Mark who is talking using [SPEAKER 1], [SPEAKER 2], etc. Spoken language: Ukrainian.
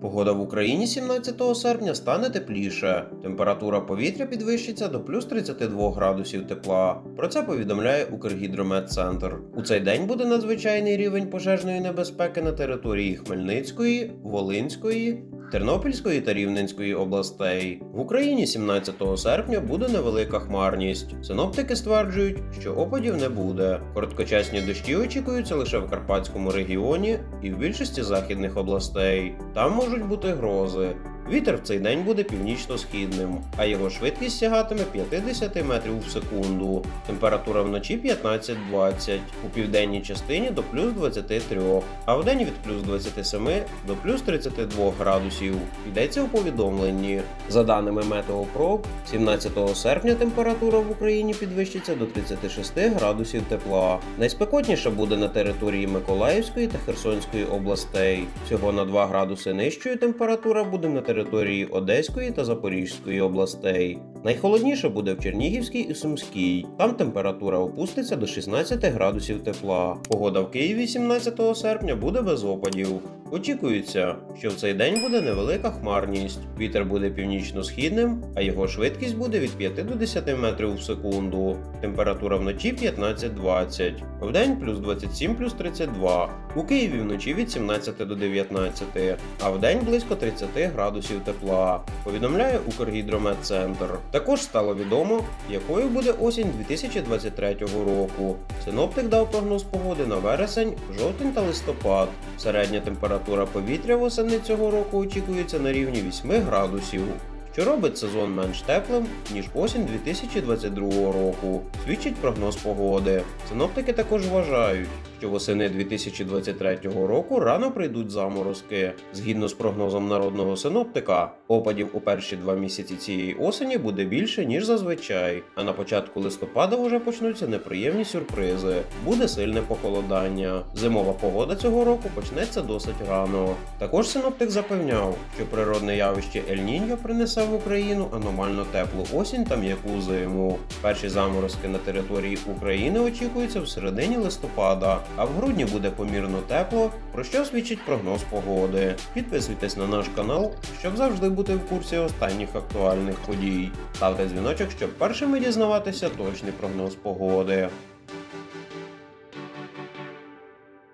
[SPEAKER 1] Погода в Україні 17 серпня стане тепліше. Температура повітря підвищиться до плюс 32 градусів тепла. Про це повідомляє Укргідрометцентр. У цей день буде надзвичайний рівень пожежної небезпеки на території Хмельницької, Волинської. Тернопільської та Рівненської областей в Україні 17 серпня буде невелика хмарність. Синоптики стверджують, що опадів не буде. Короткочасні дощі очікуються лише в Карпатському регіоні і в більшості західних областей. Там можуть бути грози. Вітер в цей день буде північно-східним, а його швидкість сягатиме 50 метрів в секунду. Температура вночі 15-20, у південній частині до плюс 23, а вдень від плюс 27 до плюс 32 градусів. Йдеться у повідомленні. За даними Метеопроб, 17 серпня температура в Україні підвищиться до 36 градусів тепла. Найспекотніше буде на території Миколаївської та Херсонської областей. Всього на 2 градуси нижчою температура буде на території Одеської та Запорізької областей. Найхолодніше буде в Чернігівській і Сумській. Там температура опуститься до 16 градусів тепла. Погода в Києві 17 серпня буде без опадів. Очікується, що в цей день буде невелика хмарність. Вітер буде північно-східним, а його швидкість буде від 5 до 10 метрів в секунду. Температура вночі 15-20, вдень плюс 27 плюс 32. У Києві вночі від 17 до 19, а вдень близько 30 градусів тепла. Повідомляє Укргідрометцентр. Також стало відомо, якою буде осінь 2023 року. Синоптик дав прогноз погоди на вересень, жовтень та листопад. Середня температура повітря восени цього року очікується на рівні 8 градусів. Що робить сезон менш теплим, ніж осінь 2022 року, свідчить прогноз погоди. Синоптики також вважають, що восени 2023 року рано прийдуть заморозки. Згідно з прогнозом народного синоптика, опадів у перші два місяці цієї осені буде більше, ніж зазвичай. А на початку листопада вже почнуться неприємні сюрпризи. Буде сильне похолодання. Зимова погода цього року почнеться досить рано. Також синоптик запевняв, що природне явище Ель-Ніньо принесе в Україну аномально теплу осінь та м'яку зиму. Перші заморозки на території України очікуються в середині листопада, а в грудні буде помірно тепло, про що свідчить прогноз погоди. Підписуйтесь на наш канал, щоб завжди бути в курсі останніх актуальних подій. Ставте дзвіночок, щоб першими дізнаватися точний прогноз погоди.